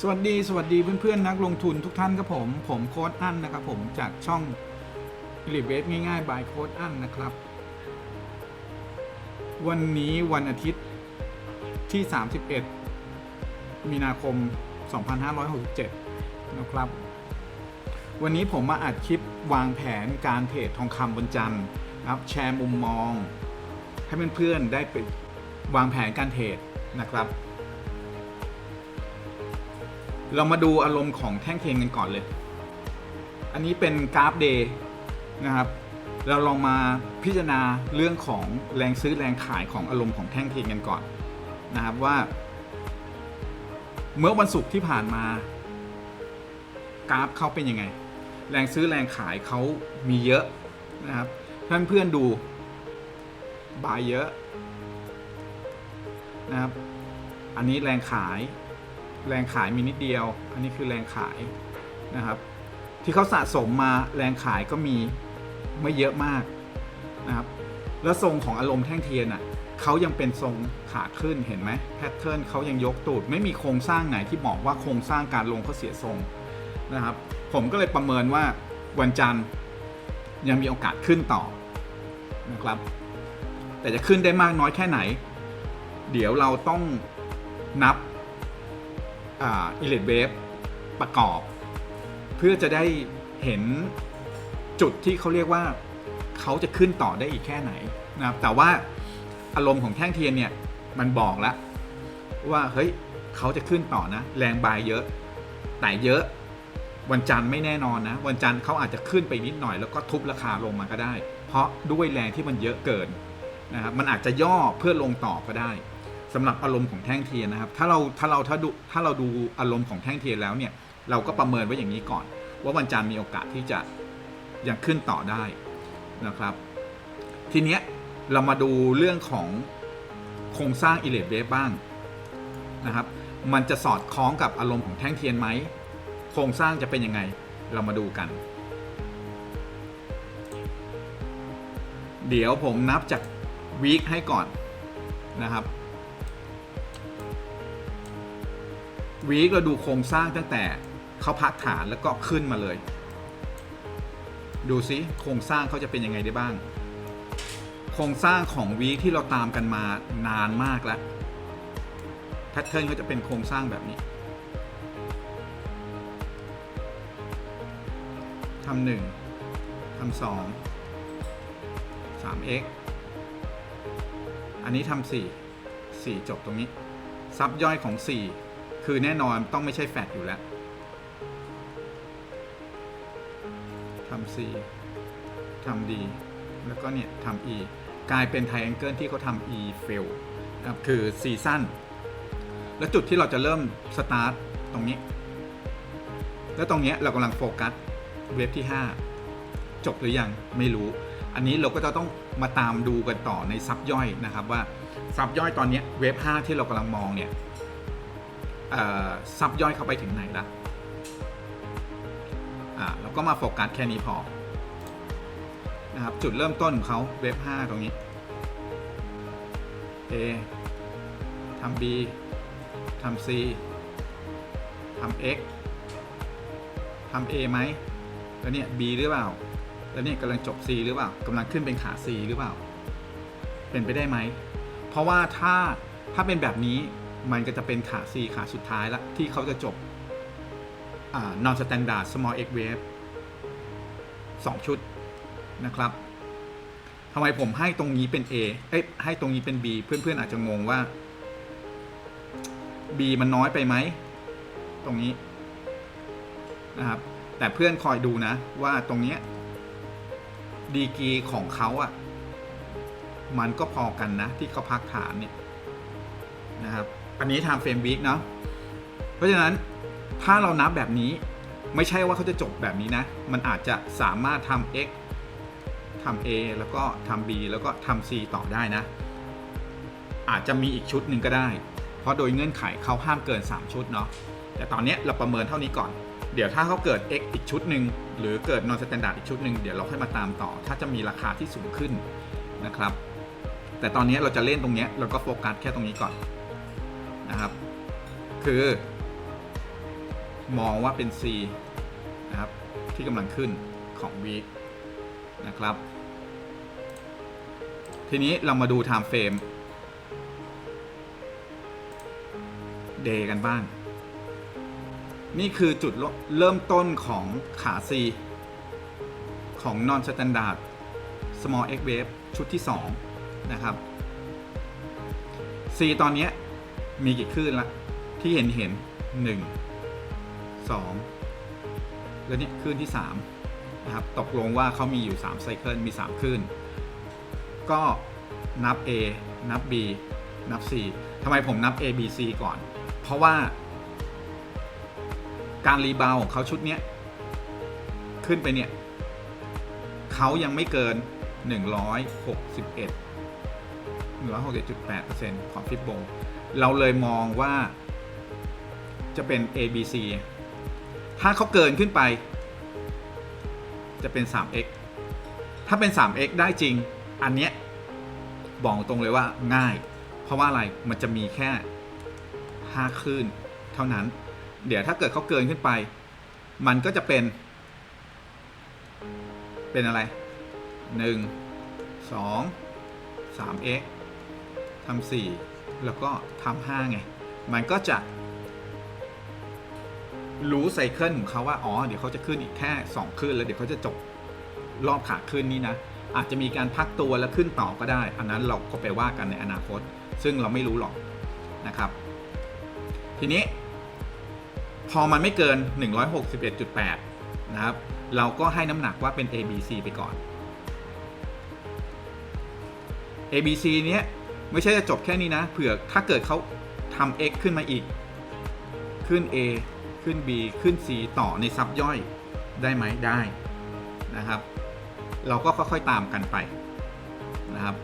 สวัสดีสวัสดีเพื่อนๆ นักลงทุนทุกท่านครับผม ผมโค้ดอั้นนะครับผมจากช่องรีเวฟง่ายๆบายโค้ดอั้นนะครับ วันนี้วันอาทิตย์ที่ 31 มีนาคม 2567 นะครับ วันนี้ผมมาอัดคลิปวางแผนการเทรดทองคำบนจันทร์ครับแชร์มุมมอง ให้เพื่อนๆได้ไปวางแผนการเทรดนะครับ เรามาดูอารมณ์ของแท่งเทียนกันก่อนเลย อันนี้เป็นกราฟเดย์นะครับ เราลองมาพิจารณาเรื่องของแรงซื้อแรงขายของอารมณ์ของแท่งเทียนกันก่อนนะครับว่า เมื่อวันศุกร์ที่ผ่านมา กราฟเขาเป็นยังไง แรงซื้อแรงขายเขามีเยอะนะครับเพื่อนเพื่อนดูบายเยอะนะครับ อันนี้แรงขาย แรงขายมีนิดเดียว อันนี้คือแรงขายนะครับ ที่เขาสะสมมาแรงขายก็มีไม่เยอะมากนะครับ แล้วทรงของอารมณ์แท่งเทียนอะเขายังเป็นทรงขาขึ้นเห็นไหมแพทเทิร์นเขายังยกตูด ไม่มีโครงสร้างไหนที่บอกว่าโครงสร้างการลงเขาเสียทรงนะครับ ผมก็เลยประเมินว่าวันจันทร์ยังมีโอกาสขึ้นต่อนะครับ แต่จะขึ้นได้มากน้อยแค่ไหน เดี๋ยวเราต้องนับ อิเลดเวฟประกอบ เพื่อจะได้เห็นจุดที่เขาเรียกว่าเขาจะขึ้นต่อได้อีกแค่ไหนนะครับแต่ว่าอารมณ์ของแท่งเทียนเนี่ยมันบอกแล้วว่าเฮ้ยเขาจะขึ้นต่อนะ แรงบายเยอะ แต่เยอะวันจันทร์ไม่แน่นอนนะ วันจันทร์เขาอาจจะขึ้นไปนิดหน่อยแล้วก็ทุบราคาลงมาก็ได้ เพราะด้วยแรงที่มันเยอะเกินนะครับมันอาจจะย่อเพื่อลงต่อก็ได้ สำหรับอารมณ์ของแท่งเทียนนะครับ ถ้าเราถ้าเราถ้าดูถ้าเราดูอารมณ์ของแท่งเทียนแล้วเนี่ยเราก็ประเมินไว้อย่างนี้ก่อน ว่าวันจันทร์มีโอกาสที่จะยังขึ้นต่อได้นะครับ ทีเนี้ยเรามาดูเรื่องของโครงสร้างอิเลดเวฟบ้างนะครับ มันจะสอดคล้องกับอารมณ์ของแท่งเทียนไหมโครงสร้างจะเป็นยังไงเรามาดูกัน เดี๋ยวผมนับจากวีคให้ก่อนนะครับ วีคเราดูโครงสร้างตั้งแต่เขาพักฐานแล้วก็ขึ้นมาเลย ดูซิโครงสร้างเขาจะเป็นยังไงได้บ้าง โครงสร้างของวีคที่เราตามกันมานานมากแล้วแพทเทิร์นเขาจะเป็นโครงสร้างแบบนี้ทำหนึ่งทำสองสาม x อันนี้ทำสี่สี่จบตรงนี้ ซับย่อยของสี่ คือแน่นอนต้องไม่ใช่แฟดอยู่แล้วทำ C ทำ D แล้วก็เนี่ยทำ E กลายเป็นไทแองเกิลที่เขาทำ E fail นะครับคือซีซั่นแล้วจุดที่เราจะเริ่มสตาร์ทตรงนี้ แล้วตรงเนี้ยเรากำลังโฟกัสเว็บที่ 5 จบหรือยังไม่รู้ อันนี้เราก็จะต้องมาตามดูกันต่อในซับย่อยนะครับว่าซับย่อยตอนนี้เว็บ 5 ที่เรากำลังมองเนี่ย ซับย่อยเข้าไปถึงไหนละอ่าแล้วก็มาโฟกัสแค่นี้พอนะครับจุดเริ่มต้นของเขาเว็บ 5 ตรงนี้ A ทำ B ทำ C ทำ X ทำ A ไหมแล้วเนี่ย B หรือเปล่า แล้วเนี่ยกำลังจบ C หรือเปล่ากำลังขึ้นเป็นขา C หรือเปล่า เป็นไปได้ไหม เพราะว่าถ้าถ้าเป็นแบบนี้ มันก็จะเป็นขา C ขาสุดท้ายละที่เขาจะจบ non standard small x wave 2 ชุดนะครับทำไมผมให้ตรงนี้เป็น A เอ้ยให้ตรงนี้เป็น B เพื่อนๆอาจจะงงว่า B มันน้อยไปไหม ตรงนี้นะครับ แต่เพื่อนคอยดูนะว่าตรงเนี้ยดีกีของเขาอะ่ะ มันก็พอกันนะที่เขาพักฐานเนี่ยนะครับ อันนี้ time frame week เนาะเพราะฉะนั้นถ้าเรานับแบบนี้ไม่ใช่ว่าเขาจะจบแบบนี้นะ มันอาจจะสามารถทำ x ทำ a แล้วก็ทำ b แล้วก็ทำ c ต่อได้นะ อาจจะมีอีกชุดหนึ่งก็ได้ เพราะโดยเงื่อนไขเขาห้ามเกิน 3 ชุดเนาะ แต่ตอนนี้เราประเมินเท่านี้ก่อน เดี๋ยวถ้าเขาเกิด x อีกชุดหนึ่งหรือเกิด non standard อีกชุดหนึ่งเดี๋ยวเราค่อยมาตามต่อ ถ้าจะมีราคาที่สูงขึ้นนะครับ แต่ตอนนี้เราจะเล่นตรงนี้เราก็โฟกัสแค่ตรงนี้ก่อน นะครับ คือ มองว่าเป็น C นะครับ ที่กำลังขึ้นของวีคนะครับ ทีนี้เรามาดู time frame day กันบ้าง นี่คือจุดเริ่มต้นของขา C ของ non standard small x wave ชุดที่ 2 นะครับ C ตอนนี้ มีกี่คลื่นละ ที่เห็นเห็นหนึ่งสองแล้วเนี่ยคลื่นที่3นะครับตกลงว่าเขามีอยู่3ไซเคิลมี 3 คลื่น ก็นับ A นับ B นับ C ทำไมผมนับ A B C ก่อน เพราะว่าการรีบาวของเขาชุดเนี้ย ขึ้นไปเนี่ยเขายังไม่เกิน 161 161.8%ของฟิปโบ เราเลยมองว่าจะเป็น A B C ถ้าเขาเกินขึ้นไป จะเป็น 3x ถ้าเป็น 3x ได้จริง อันเนี้ยบอกตรงเลยว่าง่าย เพราะว่าอะไรมันจะมีแค่ 5 คลื่น เท่านั้น เดี๋ยวถ้าเกิดเขาเกินขึ้นไป มันก็จะเป็น เป็นอะไร 1 2 3x ทำ4 แล้วก็ทำ5ไง มันก็จะรู้ไซเคิลของเขาว่า อ๋อ เดี๋ยวเขาจะขึ้นอีกแค่ 2 ขึ้น แล้วเดี๋ยวเขาจะจบรอบขาขึ้นนี้นะ อาจจะมีการพักตัวแล้วขึ้นต่อก็ได้ อันนั้นเราก็ไปว่ากันในอนาคต ซึ่งเราไม่รู้หรอกนะครับ ทีนี้ พอมันไม่เกิน 161.8 นะครับ เราก็ให้น้ำหนักว่าเป็น ABC ไปก่อน ABC เนี้ย ไม่ใช่จะจบแค่นี้นะ เผื่อถ้าเกิดเขาทำ x ขึ้นมาอีก ขึ้น A ขึ้น B ขึ้น C ต่อในซับย่อยได้ไหมได้นะครับ เราก็ค่อยๆตามกันไปนะครับ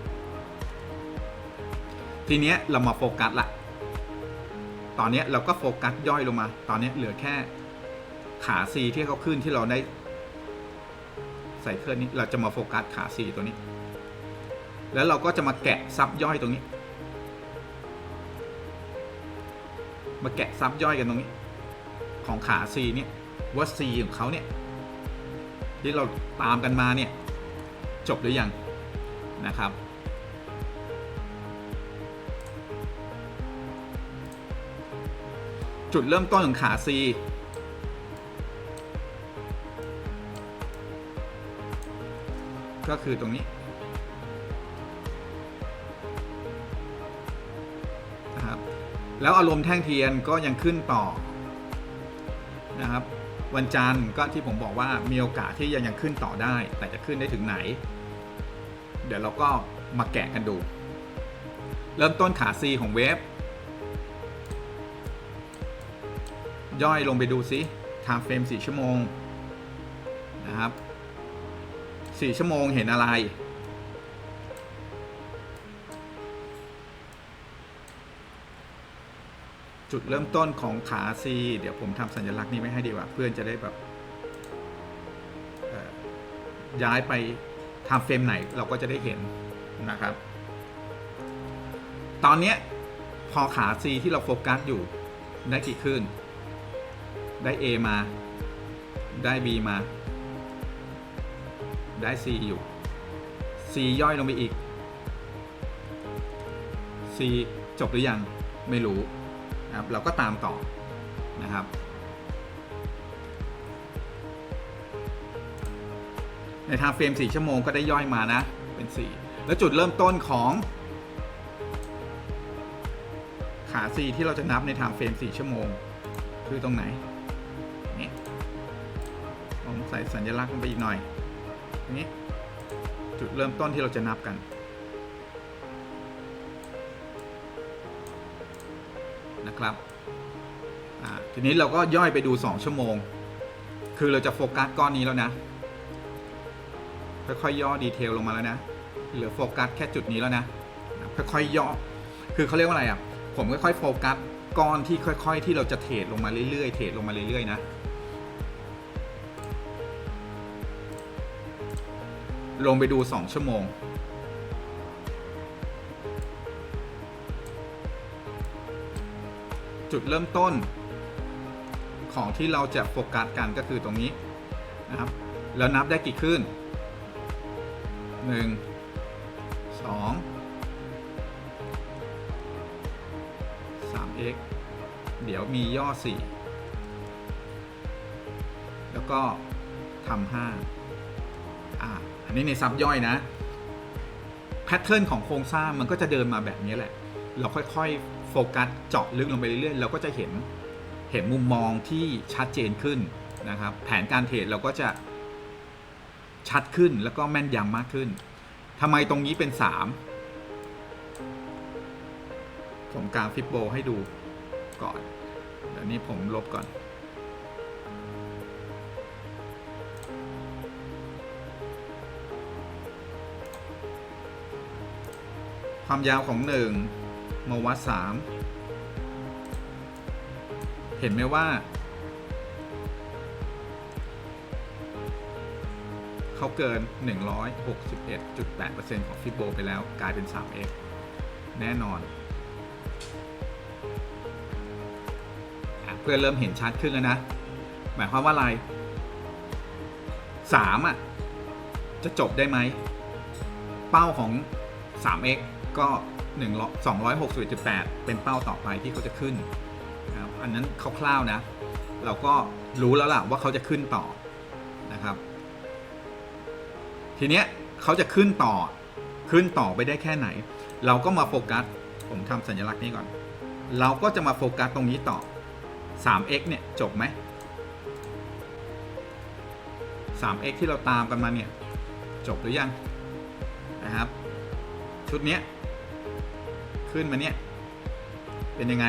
ทีเนี้ยเรามาโฟกัสละ ตอนเนี้ยเราก็โฟกัสย่อยลงมา ตอนเนี้ยเหลือแค่ขา C ที่เขาขึ้นที่เราได้ใส่เครื่องนี้ เราจะมาโฟกัสขา C ตัวนี้ แล้วเราก็จะมาแกะซับย่อยตรงนี้ มาแกะซับย่อยกันตรงนี้ ของขา C เนี่ยว่า C ของเขาเนี่ยที่เราตามกันมาเนี่ยจบหรือยังนะครับ จุดเริ่มต้นของขา C ก็คือตรงนี้ แล้วอารมณ์แท่งเทียนก็ยังขึ้นต่อนะครับ วันจันทร์ก็ที่ผมบอกว่ามีโอกาสที่ยังยังขึ้นต่อได้ แต่จะขึ้นได้ถึงไหน เดี๋ยวเราก็มาแกะกันดู เริ่มต้นขา C ของเวฟย่อยลงไปดูซิไทม์เฟรม4ชั่วโมงนะครับ4ชั่วโมงเห็นอะไร จุดเริ่มต้นของขา C เดี๋ยวผมทำสัญลักษณ์นี้ไม่ให้ดีกว่า เพื่อนจะได้แบบย้ายไปทำเฟรมไหนเราก็จะได้เห็นนะครับ ตอนนี้พอขา C ที่เราโฟกัสอยู่ได้กี่ขึ้น ได้ A มา ได้ B มา ได้ C อยู่ C ย่อยลงไปอีก C จบหรือยัง ไม่รู้ นะครับเราก็ตามต่อนะครับ ในทางเฟรม 4 ชั่วโมงก็ได้ย่อยมานะ เป็น 4 แล้วจุดเริ่มต้นของขา C ที่เราจะนับในทางเฟรม 4 ชั่วโมง คือตรงไหนนี่ผมใส่สัญลักษณ์ลงไปอีกหน่อยนี้จุดเริ่มต้นที่เราจะนับกัน นะครับทีนี้เราก็ย่อยไปดู 2 ชั่วโมง คือเราจะโฟกัสก้อนนี้แล้วนะ ค่อยๆย่อดีเทลลงมาแล้วนะ เหลือโฟกัสแค่จุดนี้แล้วนะ ค่อยๆย่อ คือเขาเรียกว่าอะไรอะ ผมค่อยๆโฟกัสก้อนที่ค่อย ๆ ที่เราจะเทรดลงมาเรื่อยๆ เทรดลงมาเรื่อยๆ นะลงไปดู 2 ชั่วโมง จุดเริ่มต้นของที่เราจะโฟกัสกันก็คือตรงนี้นะครับ แล้วนับได้กี่คลื่นหนึ่งสองสาม x เดี๋ยวมีย่อสี่แล้วก็ทำห้าอ่าอันนี้ในซับย่อยนะ แพทเทิร์นของโครงสร้างมันก็จะเดินมาแบบนี้แหละ เราค่อยๆ โฟกัสเจาะลึกลงไปเรื่อยๆ เราก็จะเห็นเห็นมุมมองที่ชัดเจนขึ้นนะครับ แผนการเทรดเราก็จะชัดขึ้นแล้วก็แม่นยำมากขึ้นทำไมตรงนี้เป็น 3 ผมกางฟิปโบให้ดูก่อนเดี๋ยวนี้ผมลบก่อน ความยาวของหนึ่ง มาวัดสามเห็นไหมว่า เขาเกิน 161.8%ของฟิโบไปแล้วกลายเป็น 3x แน่นอนอเพื่อนเริ่มเห็นชัดขึ้นแล้วนะ หมายความว่าอะไร 3 อะ จะจบได้ไหม เป้าของ 3x ก็ 1 261.8 เป็นเป้าต่อไปที่เขาจะขึ้นนะครับอันนั้นคร่าวๆนะ เราก็รู้แล้วล่ะว่าเขาจะขึ้นต่อนะครับ ทีเนี้ยเขาจะขึ้นต่อขึ้นต่อไปได้แค่ไหน เราก็มาโฟกัส ผมทำสัญลักษณ์นี้ก่อน เราก็จะมาโฟกัสตรงนี้ต่อ 3x เนี่ยจบไหม 3x ที่เราตามกันมาเนี่ย จบหรือยังนะครับ ชุดเนี้ย ขึ้นมาเนี่ย เป็นยังไง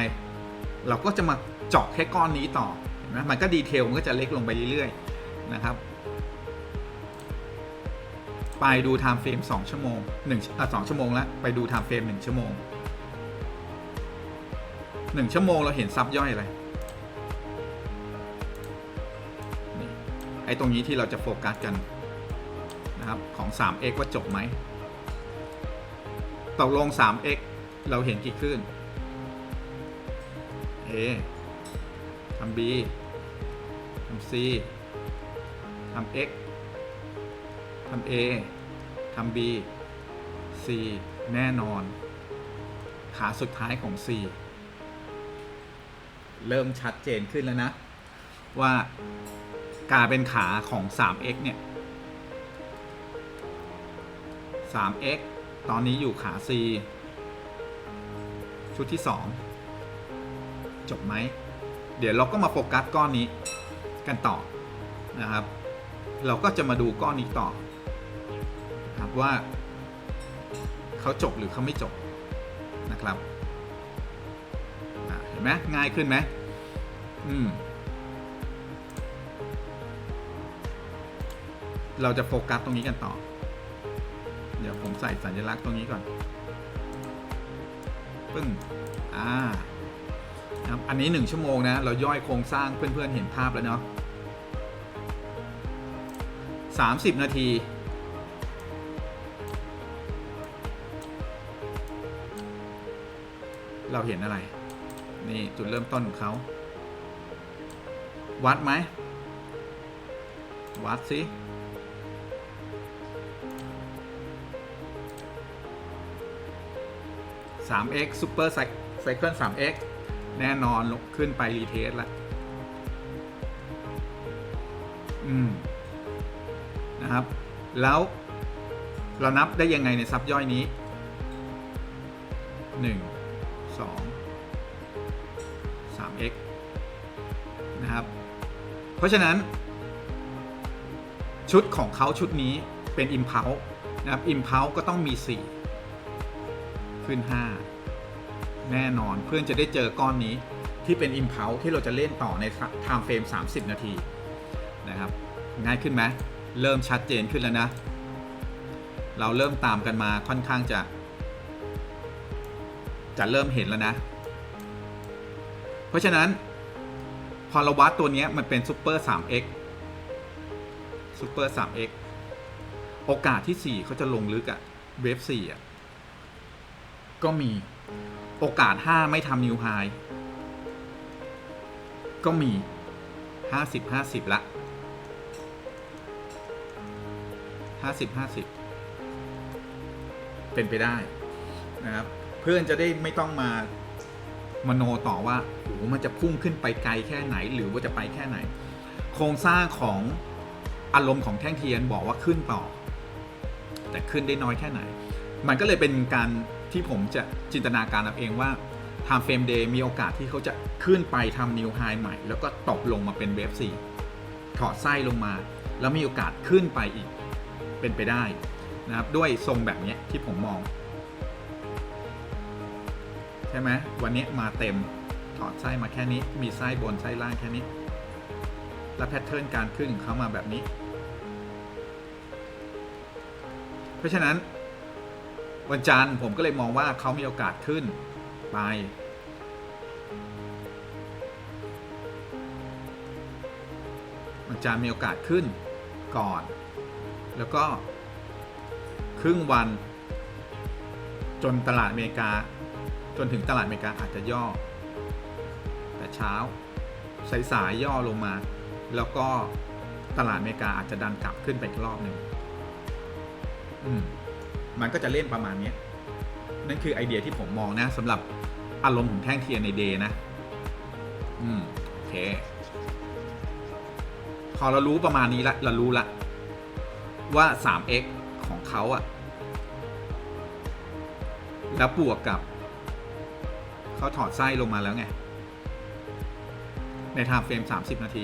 เราก็จะมาเจาะแค่ก้อนนี้ต่อเห็นไหมมันก็ดีเทลมันก็จะเล็กลงไปเรื่อยๆนะครับ ไปดูไทม์เฟรม2ชั่วโมง1อะ2ชั่วโมงแล้วไปดูไทม์เฟรม1ชั่วโมง1ชั่วโมงเราเห็นซับย่อยอะไรไอ้ตรงนี้ที่เราจะโฟกัสกันนะครับของ 3x ว่าจบไหมตกลง 3x เราเห็นกี่คลื่น A ทำ B ทำ C ทำ X ทำ A ทำ B C แน่นอน ขาสุดท้ายของ C เริ่มชัดเจนขึ้นแล้วนะ ว่าการเป็นขาของ 3x เนี่ย 3x ตอนนี้อยู่ขา C ชุดที่ 2 จบไหม เดี๋ยวเราก็มาโฟกัสก้อนนี้กันต่อนะครับ เราก็จะมาดูก้อนนี้ต่อครับว่าเขาจบหรือเขาไม่จบนะครับเห็นไหมง่ายขึ้นไหมอืมเราจะโฟกัสตรงนี้กันต่อ เดี๋ยวผมใส่สัญลักษณ์ตรงนี้ก่อน ปึ้งอ่าครับอันนี้หนึ่งชั่วโมงนะ เราย่อยโครงสร้างเพื่อนๆเห็นภาพแล้วเนาะสามสิบนาที เราเห็นอะไร นี่จุดเริ่มต้นของเขาวัดไหมวัดสิ 3x Super Cycle 3x แน่นอนลงขึ้นไปรีเทสละอืมนะครับ แล้วเรานับได้ยังไงในซับย่อยนี้ 1 2 3x นะครับ เพราะฉะนั้น ชุดของเขาชุดนี้เป็น Impulse นะครับ Impulse ก็ต้องมี 4 ขึ้น 5 แน่นอนเพื่อนจะได้เจอก้อนนี้ที่เป็น Impulse ที่เราจะเล่นต่อใน Time Frame 30 นาทีนะครับง่ายขึ้นไหมเริ่มชัดเจนขึ้นแล้วนะ เราเริ่มตามกันมาค่อนข้างจะ จะเริ่มเห็นแล้วนะ เพราะฉะนั้น พอเราวัดตัวนี้มันเป็น Super 3x Super 3x โอกาสที่ 4 เขาจะลงลึกอะเวฟ4อะ ก็มีโอกาส 5 ไม่ทำนิวไฮก็มีห้าสิบห้าสิบละห้าสิบห้าสิบเป็นไปได้นะครับ เพื่อนจะได้ไม่ต้องมามโนต่อว่าโอ้มันจะพุ่งขึ้นไปไกลแค่ไหน หรือว่าจะไปแค่ไหน โครงสร้างของอารมณ์ของแท่งเทียนบอกว่าขึ้นต่อ แต่ขึ้นได้น้อยแค่ไหน มันก็เลยเป็นการ ที่ผมจะจินตนาการเอาเองว่า Time Frame Day มีโอกาสที่เขาจะขึ้นไปทำนิวไฮใหม่ แล้วก็ตกลงมาเป็นเวฟ4ถอดไส้ลงมา แล้วมีโอกาสขึ้นไปอีกเป็นไปได้นะครับด้วยทรงแบบนี้ที่ผมมอง ใช่ไหมวันนี้มาเต็มถอดไส้มาแค่นี้ มีไส้บนไส้ล่างแค่นี้ แล้วแพทเทิร์นการขึ้นของเขามาแบบนี้ เพราะฉะนั้น วันจันทร์ผมก็เลยมองว่าเขามีโอกาสขึ้นไป วันจันทร์มีโอกาสขึ้นก่อน แล้วก็ครึ่งวัน จนตลาดอเมริกา จนถึงตลาดอเมริกาอาจจะย่อ แต่เช้าสายๆย่อลงมา แล้วก็ตลาดอเมริกาอาจจะดันกลับขึ้นไปอีกรอบหนึ่งอืม มันก็จะเล่นประมาณนี้นั่นคือไอเดียที่ผมมองนะสำหรับอารมณ์ของแท่งเทียนในเดย์นะ อืมโอเค พอเรารู้ประมาณนี้ละเรารู้ละ ว่า 3x ของเขาอะแล้วบวกกับเขาถอดไส้ลงมาแล้วไง ในไทม์เฟรม 30 นาที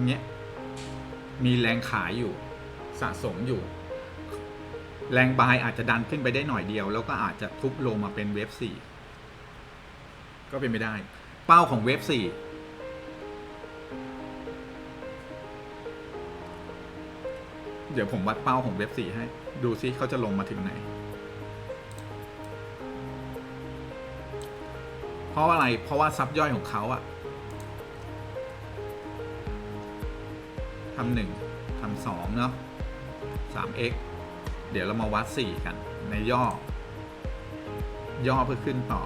รงเนี้ยมีแรงขายอยู่สะสมอยู่ แรงบายอาจจะดันขึ้นไปได้หน่อยเดียว แล้วก็อาจจะทุบลงมาเป็นเวฟสี่ก็เป็นไม่ได้ เป้าของเวฟสี่เดี๋ยวผมวัดเป้าของเวฟสี่ให้ ดูซิเขาจะลงมาถึงไหน เพราะอะไร เพราะว่าซับย่อยของเขาอะำหนึ่งทำสองเนาะสาม x เดี๋ยวเรามาวัดสี่กัน ในย่อ ย่อเพื่อขึ้นต่อ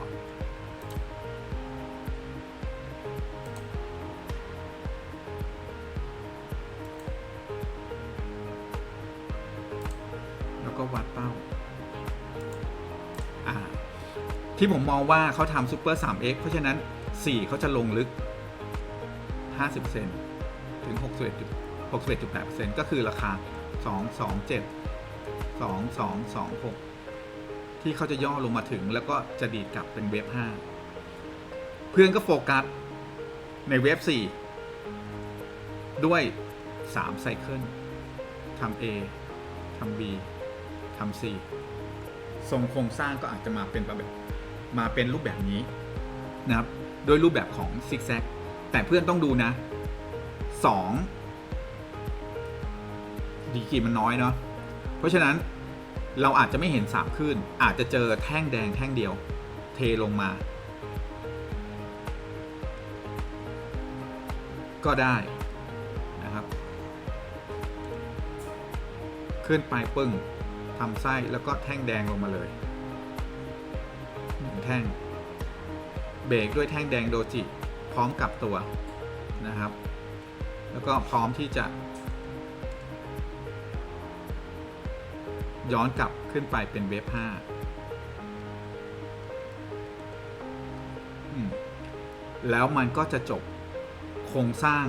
แล้วก็วัดเป้า อ่า ที่ผมมองว่าเขาทำซูเปอร์ 3x เพราะฉะนั้น 4 เขาจะลงลึก 50%ถึง 61 61.8%ก็คือราคา 227 2226 ที่เขาจะย่อลงมาถึงแล้วก็จะดีดกลับเป็นเวฟ5 เพื่อนก็โฟกัสในเวฟ4ด้วย 3 ไซเคิลทำ A ทำ B ทำ C ทรงโครงสร้างก็อาจจะมาเป็นแบบมาเป็นรูปแบบนี้นะครับ โดยรูปแบบของซิกแซกแต่เพื่อนต้องดูนะ 2 ดีกรีมันน้อยเนาะเพราะฉะนั้นเราอาจจะไม่เห็นสามขึ้นอาจจะเจอแท่งแดงแท่งเดียว เทลงมา ก็ได้นะครับขึ้นไปปึ้งทำไส้แล้วก็แท่งแดงลงมาเลยหนึ่งแท่ง เบรกด้วยแท่งแดงโดจิ พร้อมกับตัวนะครับ แล้วก็พร้อมที่จะ ย้อนกลับขึ้นไปเป็นเวฟ5อืมแล้วมันก็จะจบโครงสร้าง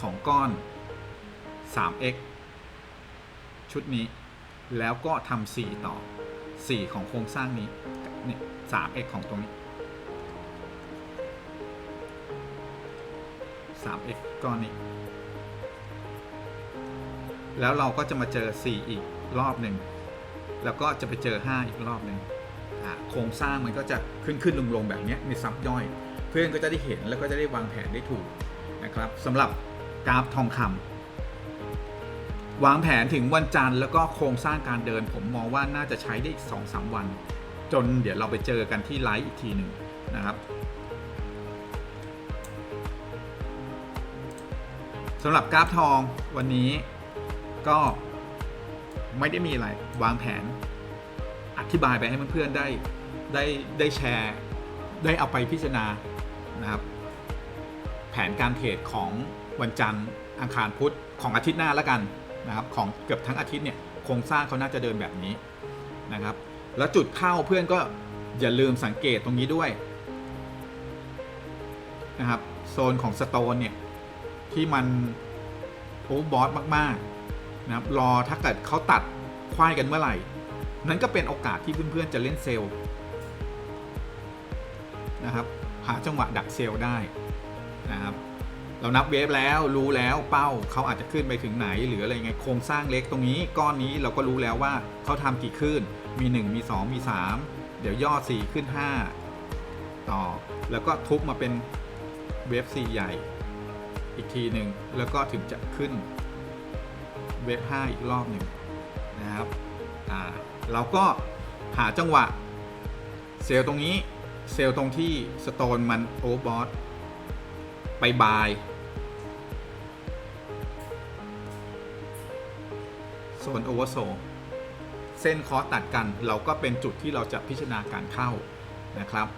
ของก้อน 3x ชุดนี้แล้วก็ทำ4ต่อ 4 ของโครงสร้างนี้เนี่ย 3x ของตรงนี้ 3x ก้อนนี้ แล้วเราก็จะมาเจอ 4 อีก รอบหนึ่งแล้วก็จะไปเจอ 5 อีกรอบหนึ่งโครงสร้างมันก็จะขึ้นขึ้นลงลงแบบนี้มีซับย่อย เพื่อนก็จะได้เห็นแล้วก็จะได้วางแผนได้ถูกนะครับสำหรับกราฟทองคำวางแผนถึงวันจันทร์แล้วก็โครงสร้างการเดิน ผมมองว่าน่าจะใช้ได้อีก 2-3 วัน จนเดี๋ยวเราไปเจอกันที่ไลฟ์อีกทีหนึ่งนะครับสำหรับกราฟทองวันนี้ก็ ไม่ได้มีอะไรวางแผน อธิบายไปให้เพื่อนๆได้ได้ได้แชร์ ได้เอาไปพิจารณานะครับ แผนการเทรดของวันจันทร์อังคารพุธของอาทิตย์หน้าแล้วกันนะครับของเกือบทั้งอาทิตย์เนี่ยโครงสร้างเขาน่าจะเดินแบบนี้นะครับ แล้วจุดเข้าเพื่อนก็อย่าลืมสังเกตตรงนี้ด้วยนะครับโซนของสโตนเนี่ยที่มันโอเวอร์บอสมาก ๆ นะครับรอถ้าเกิดเขาตัดควายกันเมื่อไหร่ นั้นก็เป็นโอกาสที่เพื่อนๆจะเล่นเซลล์นะครับหาจังหวะดักเซลล์ได้นะครับเรานับเวฟแล้วรู้แล้วเป้าเขาอาจจะขึ้นไปถึงไหน หรืออะไรไงโครงสร้างเล็กตรงนี้ก้อนนี้เราก็รู้แล้วว่าเขาทำกี่ขึ้น มี 1 มี 2 มี 3 เดี๋ยวย่อ 4 ขึ้น 5 ต่อ แล้วก็ทุบมาเป็นเวฟ4ใหญ่ อีกทีหนึ่งแล้วก็ถึงจะขึ้น เวฟ5อีกรอบหนึ่งนะครับอ่าเราก็หาจังหวะเซลล์ตรงนี้เซลล์ตรงที่สโตนมันโอเวอร์บอสไปบายโซนโอเวอร์โซเส้นคอตัดกันเราก็เป็นจุดที่เราจะพิจารณาการเข้านะครับ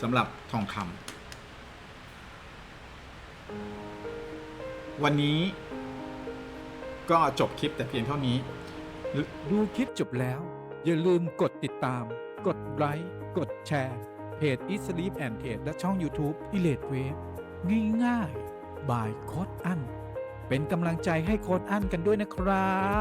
สำหรับทองคำวันนี้ ก็จบคลิปแต่เพียงเท่านี้ ดูคลิปจบแล้ว อย่าลืมกดติดตาม กดไลค์กดแชร์ เพจ e s l e e p and Trade และช่อง YouTube e l a t e Wave ง่ายๆ บายโค้ดอัน เป็นกำลังใจให้โค้ดอันกันด้วยนะครับ